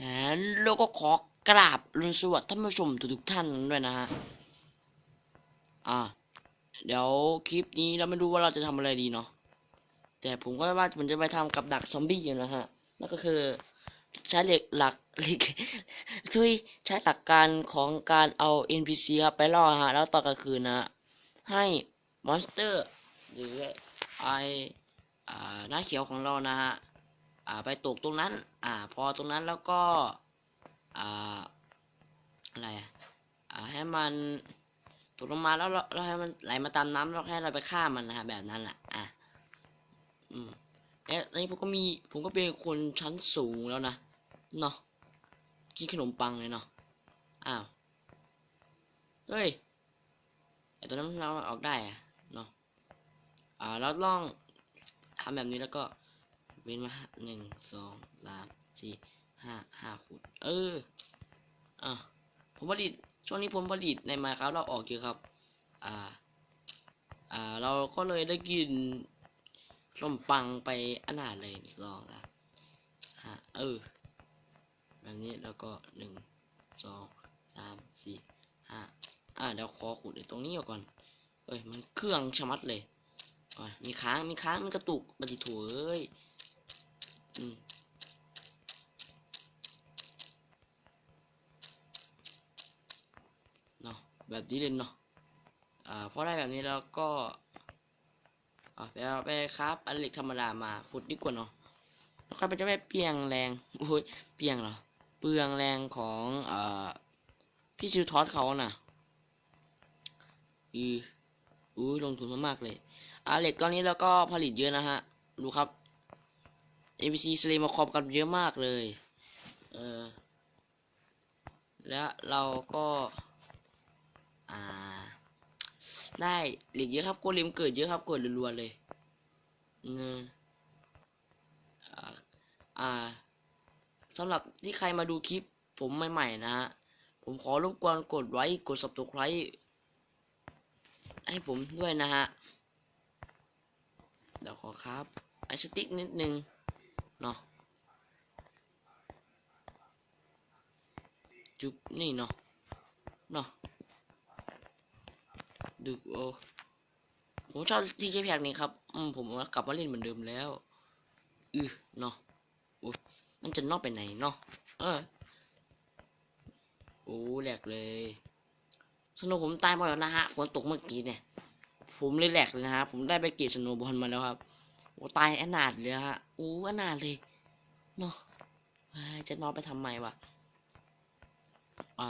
แล้วก็ขอกราบรุนสวัสดิ์ท่านผู้ชมทุกๆท่านด้วยนะฮะ อ่า เดี๋ยวคลิปนี้เราไม่รู้ว่าเราจะทำอะไรดีเนาะ แต่ผมก็ว่าผมจะไปทำกับดักซอมบี้นะฮะ นั่นก็คือใช้เหล็กหลักเหล็กช่วยใช้หลักการของการเอา NPC ครับไปล่อฮะ แล้วตอนกลางคืนนะฮะให้มอนสเตอร์ หรือไออ่าหน้าเขียวของเรานะฮะ ไปตกตรงนั้น อ่า พอตรงนั้นแล้วก็อ่าอะไรอ่าให้มันตกลงมาแล้วเราให้มันไหลมาตามน้ำแล้วให้เราไปฆ่ามันนะฮะแบบนั้นแหละอะอืมแล้วอันนี้ผมก็มีผมก็เป็นคนชั้นสูงแล้วนะเนาะกินขนมปังเลยเนาะอ้าวเฮ้ยไอตัวนั้นเราออกได้อะเนาะอ่าแล้วลองทำแบบนี้แล้วก็ ว้นมาหนึ่งสองสามสี่ห้าห้าฟุตเอออะผมผลิตช่วงนี้ผมผลิตในมาครับเราออกเยอะครับ อ่า อ่า เราก็เลยได้กินขนมปังไปอนาเลยลองละฮะเออ แบบนี้แล้วก็หนึ่งสองสามสี่ห้าอ่าเดี๋ยวขอขุดตรงนี้ก่อน เอ้ย มันเครื่องชะมัดเลยอะมีค้าง มีค้าง มันกระตุกปฏิโถเอ้ย เนาะแบบนี้เลยเนาะอ่าพอได้แบบนี้แล้วก็เอาไปเอาไปครับอันเล็กธรรมดามาขุดดีกว่าเนาะแล้วก็จะไม่เปลียงแรงโอ้ยเปลียงเหรอเปลืองแรงของเอ่อพี่ซิวทอสเขาน่ะอืออู้ลงทุนมามากเลยอ่าเหล็กก้อนนี้แล้วก็ผลิตเยอะนะฮะ ดูครับ ABC สเลมาคอมกันเยอะมากเลย เออ แล้วเราก็อ่า ได้เหล็กเยอะครับโกเลมเกิดเยอะครับเกิดรัวๆเลยเงออ่าอ่าสำหรับที่ใครมาดูคลิปผมใหม่ๆนะฮะ ผมขอรบกวนกดไลค์กด subscribe ให้ผมด้วยนะฮะ เดี๋ยวขอครับไอสติ๊กนิดนึง เนาะจุ๊บนี่เนาะเนาะดูโอผมชอบทีเจแพกนี้ครับอืมผมกลับมาเล่นเหมือนเดิมแล้วอือเนาะโอ้ยมันจะนอกไปไหนเนาะเออโอ้แหลกเลยสโนว์ผมตายมดแล้วนะฮะฝนตกเมื่อกี้เนี่ย ผมเลยแหลกเลยนะฮะผมได้ไปเก็บสโนว์บอลมาแล้วครับโอ้ตายอนาถเลยฮะ โอ้อนาเลยเนาะเฮ้ยจะนอนไปทำไมวะอ่า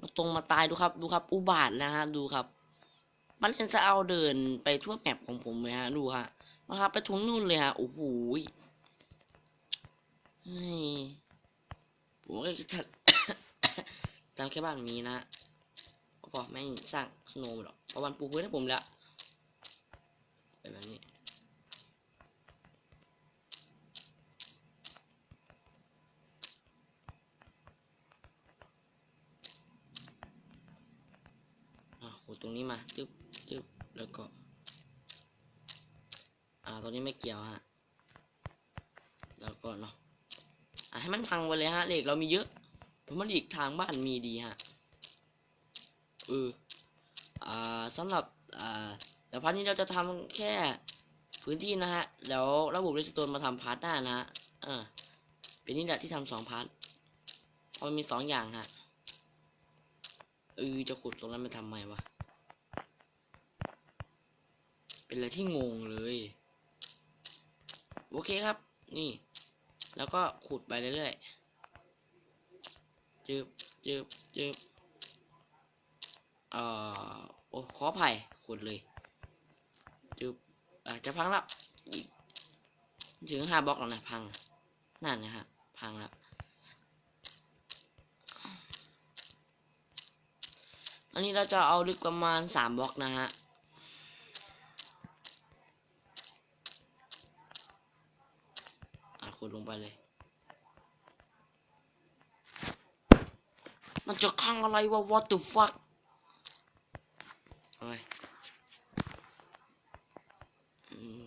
มาตรงมาตายดูครับ ดูครับ อุบาทนะฮะ ดูครับ มันจะเอาเดินไปทั่วแมปของผมเลยฮะ ดูฮะนะครับไปทุงนู่นเลยฮะ โอ้โหยเฮ้ยผมก็จะจำแค่บ้านนี้นะพอไม่สร้างสโนว์หรอกเพราะวันปูพื้นให้ผมแล้วเป็นแบบนี้ อ่าขุดต รงนี้มาจึ๊บจึ๊บแล้วก็ อ่าตรงนี้ไม่เกี่ยวฮะ แล้วก็เนาะอ่าให้มันพังไปเลยฮะเหล็กเรามีเยอะผมว่าอีกทางบ้านมีดีฮะเอออ่าสำหรับอ่าแต่พาร์ทนี้เราจะทำแค่พื้นที่นะฮะแล้วระบบเรสโตนมาทำพาร์ทหน้านะฮะเออเป็นนี่แหละที่ทำสองพาร์ทเพราะมันมีสองอย่างฮะเออจะขุดตรงนั้นไปทำไมวะ เป็นอะไรที่งงเลย โอเคครับ นี่ แล้วก็ขุดไปเรื่อยๆ จืบจืบจืบเอ่อ โอ้ ขออภัยขุดเลย จืบอ่าจะพังแล้วอีกถึงห้าบล็อกแล้วนะพัง นั่นนะฮะ พังแล้วอันนี้เราจะเอาลึกประมาณสามบล็อกนะฮะขุดลงไปเลย มันจะข้าง อะไรวะ what the fuck เฮ้ยอืม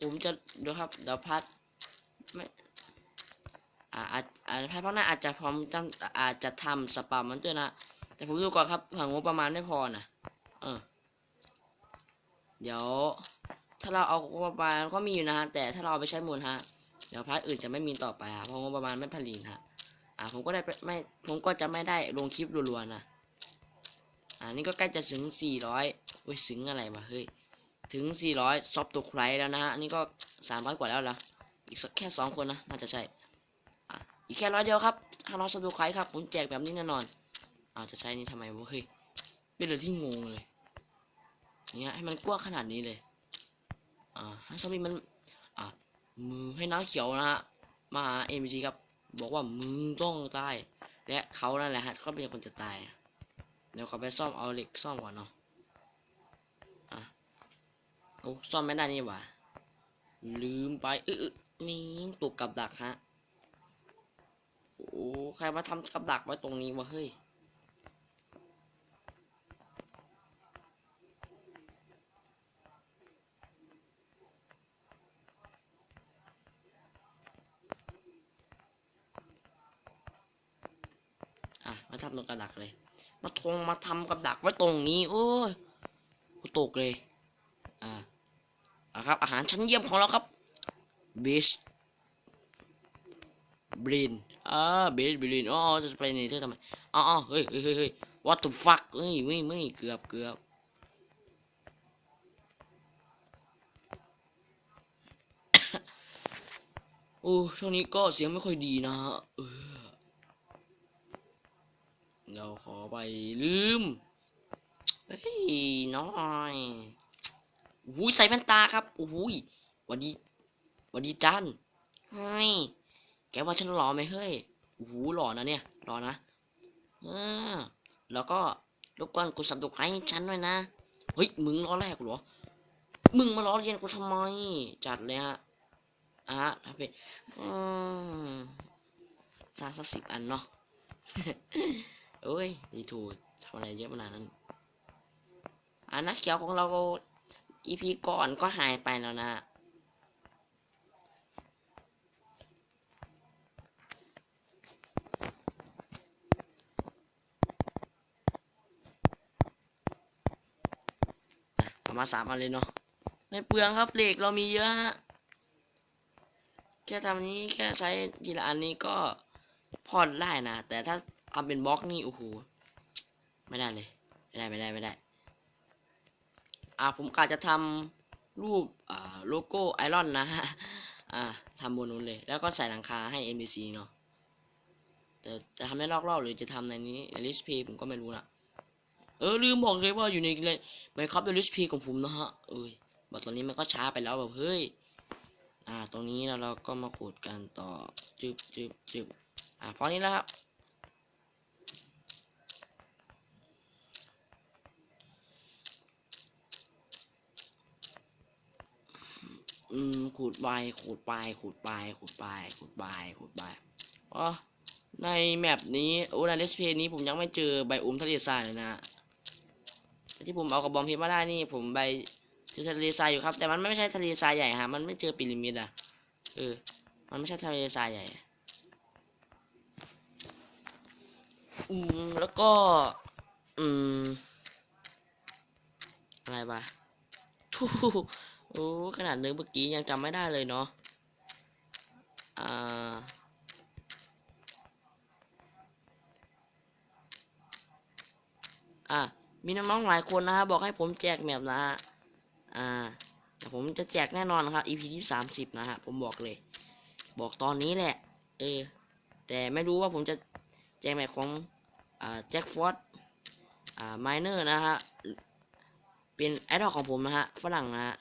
ผมจะดี๋ยวครับ เดี๋ยวพัดไม่อ่าอาจในภายภาคหน้าอาจจะพร้อมจำอาจจะทำสปามมันเตอร์นะ แต่ผมดูก่อนครับผังงบประมาณไม่พอนะเออ เดี๋ยว ถ้าเราเอางบประมาณก็มีอยู่นะฮะ แต่ถ้าเราเอาไปใช้มูลฮะ เดี๋ยวพาร์ทอื่นจะไม่มีต่อไปฮะ เพราะงบประมาณไม่ผลิตฮะ อ่าผมก็ได้ไม่ผมก็จะไม่ได้ลงคลิปรัวๆนะอ่านี่ก็ใกล้จะถึง 400เว้ยถึงอะไรวะเฮ้ยถึง 400ซอฟตัวใครแล้วนะฮะอันนี่ก็ 300 กว่าแล้วละอีกสักแค่ 2 คนนะน่าจะใช่อะอีกแค่ร้อยเดียวครับห้าร้อยซอฟตัวใครครับผมแจกแบบนี้แน่นอนอ้าวจะใช้นี่ทำไมวะเฮ้ยเป็นเรื่องที่งงเลยเนี่ยให้มันกว้างขนาดนี้เลยอ่าให้ซอมบี้มันอ่ามือให้น้ำเขียวนะฮะมาหาเอ็มซีครับ บอกว่ามึงต้องตาย และเขานั่นแหละฮะเขาเป็นคนจะตายเดี๋ยวเขาไปซ่อมเอาเหล็กซ่อมก่อนเนาะอะโอ้ซ่อมไม่ได้นี่หว่าลืมไปเออมีตกกับดักฮะโอ้ใครมาทำกับดักไว้ตรงนี้วะเฮ้ย อะ มาทำตรงกับดักเลย มาทงมาทำกับดักไว้ตรงนี้ โอ้ยกูตกเลย อ่าอะครับ อาหารชั้นเยี่ยมของเราครับบิชบรินอ่าบิชบรินอ๋อจะไปนี่เธอทำไมอ๋อเฮ้ยเฮ้ยเฮ้ยเฮ้ย what the fuck เฮ้ยไม่ไม่เกือบเกือบโอ้ช่วงนี้ก็เสียงไม่ค่อยดีนะฮะ เราขอไปลืมเฮ้ยน้อยโอ้โหใส่แว่นตาครับโอ้โหหวันดีวันดีจันเฮ้ยแกว่าฉันหล่อไหมเฮ้ยโอ้โหล่อนะเนี่ยหล่อนะเออแล้วก็รบกวนกดสับตกไคร้ให้ฉันด้วยนะเฮ้ยมึงล้อแรกเหรอมึงมาล้อเลียนกูทำไม จัดเลยฮะอะฮะทำไปอืมสร้างสักสิบอันเนาะ เอ้ยดีถูทำอะไรเยอะขนาดนั้นอันนะเขียวของเราอีพีก่อนก็หายไปแล้วนะเอามาสามอันเลยเนาะไม่เปลืองครับเหล็กเรามีเยอะฮะแค่ทำนี้แค่ใช้ทีละอันนี้ก็พอได้นะ แต่ถ้า ทำเป็นบล็อกนี่โอ้โหไม่ได้เลยไม่ได้ไม่ได้ไม่ได้ อ่าผมกะจะทำรูปอ่าโลโก้ไอรอนนะฮะอ่าทำบนนู้นเลย แล้วก็ใส่หลังคาให้ NPC เนาะแต่จะทำในลอกๆหรือจะทำในนี้ในลิสพีผมก็ไม่รู้นะเออลืมบอกเลยว่าอยู่ในเลยไม่ครับในลิสพีของผมนะฮะเอ้ยบอกตอนนี้มันก็ช้าไปแล้วแบบเฮ้ยอ่าตรงนี้แล้วเราก็มาขุดกันต่อจึบจึบจึบอ่าพอนี้แล้วครับ อืมขุดไปขุดไปขุดไปขุดไปขุดไปขุดไปอ๋อในแมปนี้โอ้ในเลสเพนี้ผมยังไม่เจอใบอุ้มทะเลทรายเลยนะฮะที่ผมเอากระบองเพชรมาได้นี่ ผมใบเจอทะเลทรายอยู่ครับ แต่มันไม่ใช่ทะเลทรายใหญ่ฮะมันไม่เจอพีระมิดอะเออมันไม่ใช่ทะเลทรายใหญ่อืมแล้วก็ อืมอะไรวะทู โอ้ขนาดเนื้อเมื่อกี้ยังจำไม่ได้เลยเนาะอ่าอะมีน้องๆหลายคนนะฮะบอกให้ผมแจกแมปนะฮะอ่าแต่ผมจะแจกแน่นอนนะครับ EP ที่สามสิบนะฮะผมบอกเลย บอกตอนนี้แหละ เออ แต่ไม่รู้ว่าผมจะแจกแบบของอ่าแจ็คฟอร์ดอ่าไมเนอร์นะฮะเป็นไอดอลของผมนะฮะฝรั่งนะฮะ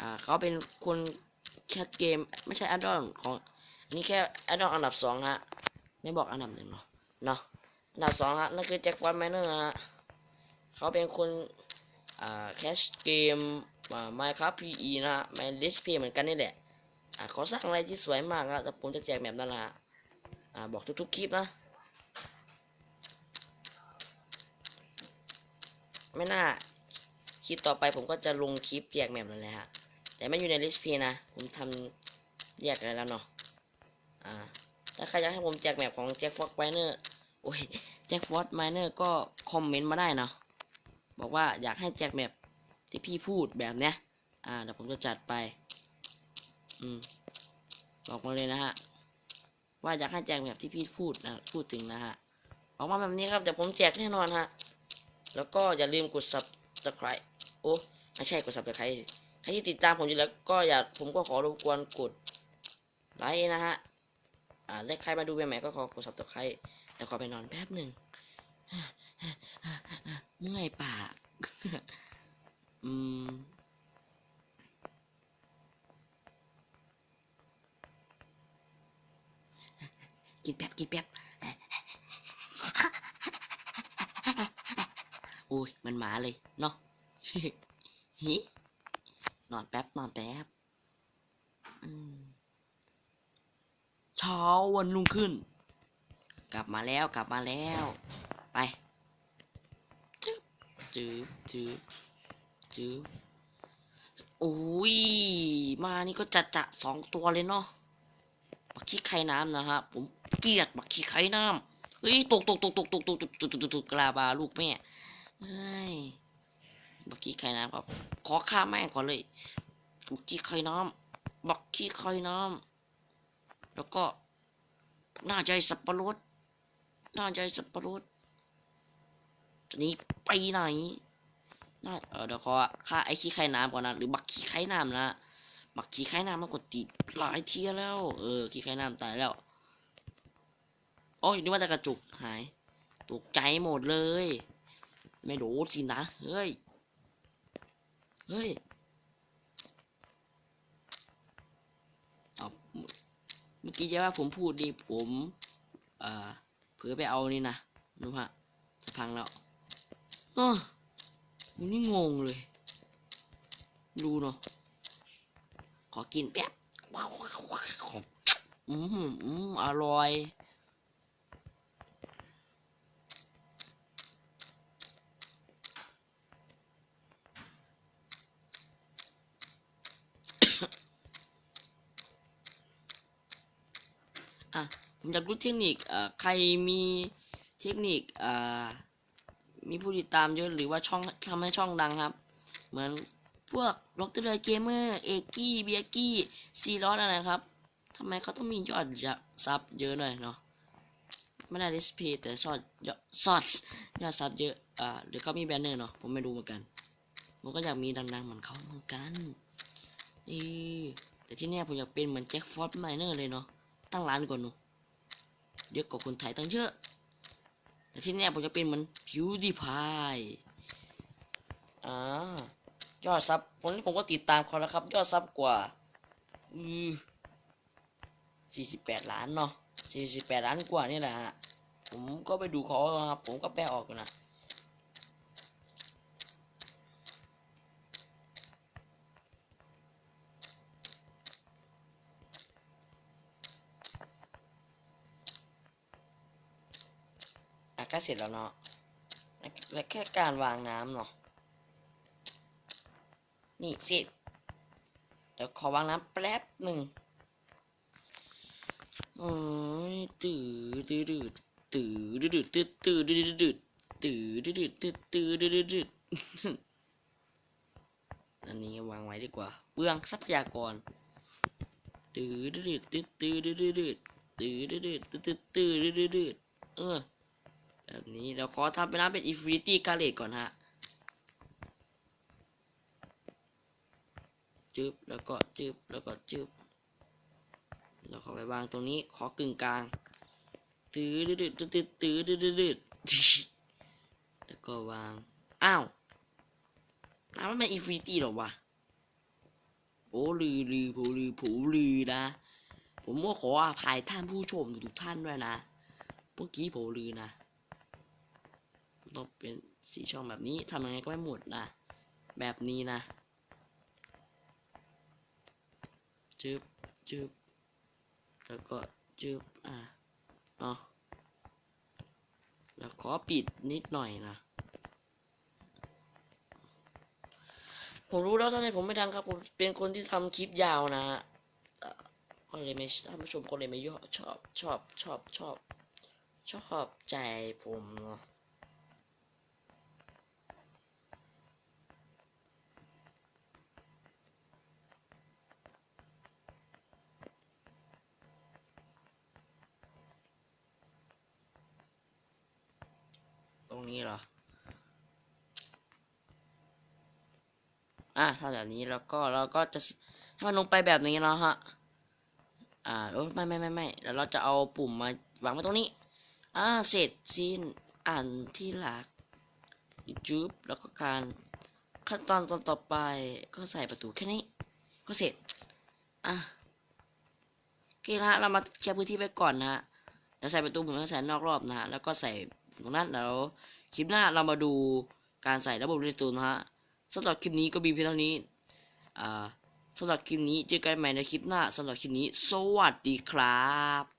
อ่าเขาเป็นคนแคสเกมไม่ใช่ไอดอลของนี่แค่ไอดอลอันดับสองฮะไม่บอกอันดับหนึ่งเนาะเนาะอันดับสองฮะนั่นคือแจ็คฟอร์ดไมเนอร์ฮะเขาเป็นคนอ่าแคสเกมอ่า Minecraft PE นะฮะ My List P เหมือนกันนี่แหละอ่าเขาสร้างอะไรที่สวยมากนะแต่ผมจะแจกแบบนั้นละฮะอ่าบอกทุกๆคลิปนะไม่น่าคลิปต่อไปผมก็จะลงคลิปแจกแมปนั่นแหละฮะ แต่ไม่อยู่ในลิสต์พีนะ ผมทำแยกกันแล้วเนาะอ่าถ้าใครอยากให้ผมแจกแมปของแจ็คฟอร์ดไมเนอร์โอ้ยแจ็คฟอร์ดไมเนอร์ก็คอมเมนต์มาได้เนาะบอกว่าอยากให้แจกแมปที่พี่พูดแบบเนี้ยอ่าเดี๋ยวผมจะจัดไปอืมบอกมาเลยนะฮะว่าอยากให้แจกแบบที่พี่พูดนะพูดถึงนะฮะออกมาแบบนี้ครับเดี๋ยวผมแจกแน่นอนฮะแล้วก็อย่าลืมกด subscribe โอ้ไม่ใช่กด subscribe ใครที่ติดตามผมอยู่แล้วก็อย่าผมก็ขอรบกวนกดไลค์นะฮะ อ่าและใครมาดูใหม่ๆก็ขอกด subscribe แต่ขอไปนอนแป๊บหนึ่งเมื่อยปากอืมกินแป๊บกินแป๊บโอ้ยมันหมาเลยเนาะ หิ นอนแป๊บ นอนแป๊บเช้าวันรุ่งขึ้น กลับมาแล้วกลับมาแล้ว ไปจึ๊บจึ๊บจึ๊บจึ๊บโอ้ย มานี่ก็จัดจะสองตัวเลยเนาะบักขี้ไข่น้ำนะฮะ ผมเกลียดบักขี้ไข่น้ำเฮ้ยตกตกตกตกตกตกตกตกตกตกตกกลาบาลูกแม่เฮ้ย บักขี้ไข่น้ำครับ ขอฆ่าแม่งก่อนเลยบักขี้ไข่น้ำบักขี้ไข่น้ำแล้วก็หน้าใจสับปะรดหน้าใจสับปะรดจะหนี้ไปไหนน่าเออเดี๋ยวขอฆ่าไอ้ขี้ไข่น้ำก่อนนะหรือบักขี้ไข่น้ำนะบักขี้ไข่น้ำมันกดติดหลายเทียแล้ว เออขี้ไข่น้ำตายแล้วโอ้ยนึกว่าจะกระจุกหายตกใจหมดเลย ไม่รู้สินะ เฮ้ย เฮ้ยเอาเมื่อกี้จะว่าผมพูดดีผม เอ่อเผื่อไปเอานี่นะดูฮะจะพังแล้วอ้อมันนี่งงเลย ดูเนาะขอกินแป๊บอืมอืมอร่อย อะ ผมอยากรู้เทคนิคใครมีเทคนิคมีผู้ติดตามเยอะหรือว่าช่องทำให้ช่องดังครับ เหมือนพวกล็อกเตอร์เกมเมอร์เอกี้เบียกี้ซีรอสอะไรครับทำไมเขาต้องมียอดซับเยอะหน่อยเนาะไม่ได้ดิสเพย์แต่ซอดยอดซอดยอดซับเยอะอ่าหรือเขามีแบนเนอร์เนาะผมไม่รู้เหมือนกันผมก็อยากมีดังๆเหมือนเขาเหมือนกันเออแต่ที่เนี่ยผมอยากเป็นเหมือนแจ็คฟอร์ไมเนอร์เลยเนาะตั้งร้านก่อนเนาะ เยอะกว่าคนไทยตั้งเยอะ แต่ที่แน่ผมจะเป็นเหมือนพิวดีพายอ่ายอดซับผมผมก็ติดตามเขาแล้วครับ ยอดซับกว่าอือสี่สิบแปดล้านเนาะสี่สิบแปดล้านกว่านี่แหละฮะ ผมก็ไปดูเขาครับ ผมก็แปลออกอยู่นะ อะก็เสร็จแล้วเนาะและแค่การวางน้ำเนาะนี่เสร็จเดี๋ยวขอวางน้ำแป๊บหนึ่งโอ้ยตื่นตื่นตื่นตื่นตื่นตื่นตื่นตื่นตื่นตื่นตื่นตื่นตื่นตื่นตื่นอันนี้วางไว้ดีกว่าเปลืองทรัพยากรตื่นตื่นตื่นตื่นตื่นตื่นตื่นตื่นตื่นตื่นตื่นตื่นตื่นเออ แบบนี้เดี๋ยวขอทำเป็นน้ำเป็นอินฟินิตี้กาเลตก่อนฮะจึบแล้วก็จึบแล้วก็จึบแล้วขอไปวางตรงนี้ขอกึ่งกลางตื้อดืดดืดดืดตื้อดืดดืดดืดแล้วก็วางอ้าวน้ำมันเป็นอินฟินิตี้หรอวะโอ้ลือลือผูลือผูลือนะ ผมก็ขออภัยท่านผู้ชมทุกท่านด้วยนะเมื่อกี้ผมลือนะ ต้องเป็นสีช่องแบบนี้ทำยังไงก็ไม่หมดนะ แบบนี้นะจึบจึบแล้วก็จึบอะเนาะแล้วขอปิดนิดหน่อยนะ ผมรู้แล้วทำไมผมไม่ดังครับ ผมเป็นคนที่ทำคลิปยาวนะฮะเอ่อก็เลยไม่ท่านผู้ชมก็เลยไม่ยอชอบชอบชอบชอบชอบใจผมเนาะ รงนี้เหรอ อะถ้าแบบนี้แล้วก็เราก็จะให้มันลงไปแบบนี้แล้วฮะ อ่าโอ้ไม่ไม่ไม่ไม่แล้วเราจะเอาปุ่มมาวางไว้ตรงนี้ อ่าเสร็จสิ้นอ่านที่หลักจุบแล้วก็การขั้นตอนตอนต่อไปก็ใส่ประตูแค่นี้ ก็เสร็จ อะโอเคนะฮะเรามาเคลียร์พื้นที่ไว้ก่อนนะฮะเดี๋ยวใส่ประตูผมจะใส่นอกรอบนะฮะแล้วก็ใส่ ตรงนั้นแล้วคลิปหน้าเรามาดูการใส่ระบบเรสตูนฮะสำหรับคลิปนี้ก็มีเพียงเท่านี้อ่าสำหรับคลิปนี้เจอกันใหม่ในคลิปหน้าสำหรับคลิปนี้ สวัสดีครับ